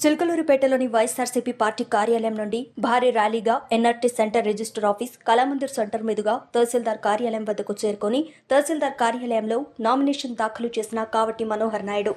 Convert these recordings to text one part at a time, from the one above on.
చిలకలూరుపేటలోని YSRCP party కార్యాలయం నుండి భారీ ర్యాలీగా NRT centre register office Kalamandir centre మీదుగా తహసీల్దార్ కార్యాలయం వద్దకు చేరుకొని తహసీల్దార్ కార్యాలయంలో నామినేషన్ దాఖలు చేసిన కావటి మనోహర్ నాయుడు.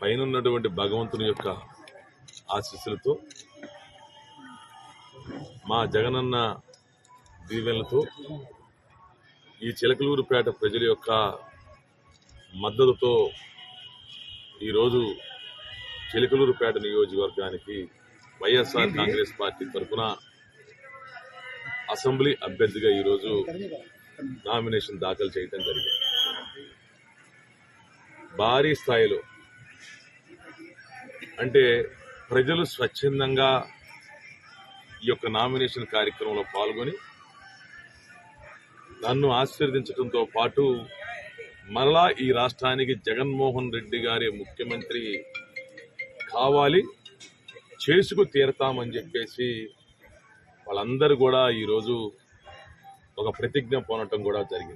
పైన ఉన్నటువంటి భగవంతుని యొక్క ఆశీస్సులతో మా జగనన్న దీవెనలతో ఈ చిలకలూరుపేట ప్రజల యొక్క మద్దతుతో ఈరోజు చిలకలూరుపేట నియోజకవర్గానికి వైఎస్ఆర్ కాంగ్రెస్ పార్టీ తరఫున అసెంబ్లీ అభ్యర్థిగా ఈరోజు నామినేషన్ దాఖలు చేయడం జరిగింది. భారీ స్థాయిలో. అంటే ప్రజలు స్వచ్ఛందంగా ఈ యొక్క నామినేషన్ కార్యక్రమంలో పాల్గొని నన్ను ఆశీర్వదించడంతో పాటు మరలా ఈ రాష్ట్రానికి జగన్మోహన్ రెడ్డి గారి ముఖ్యమంత్రి కావాలి చేసుకు తీరతామని చెప్పేసి వాళ్ళందరూ కూడా ఈరోజు ఒక ప్రతిజ్ఞ పోనటం కూడా జరిగింది.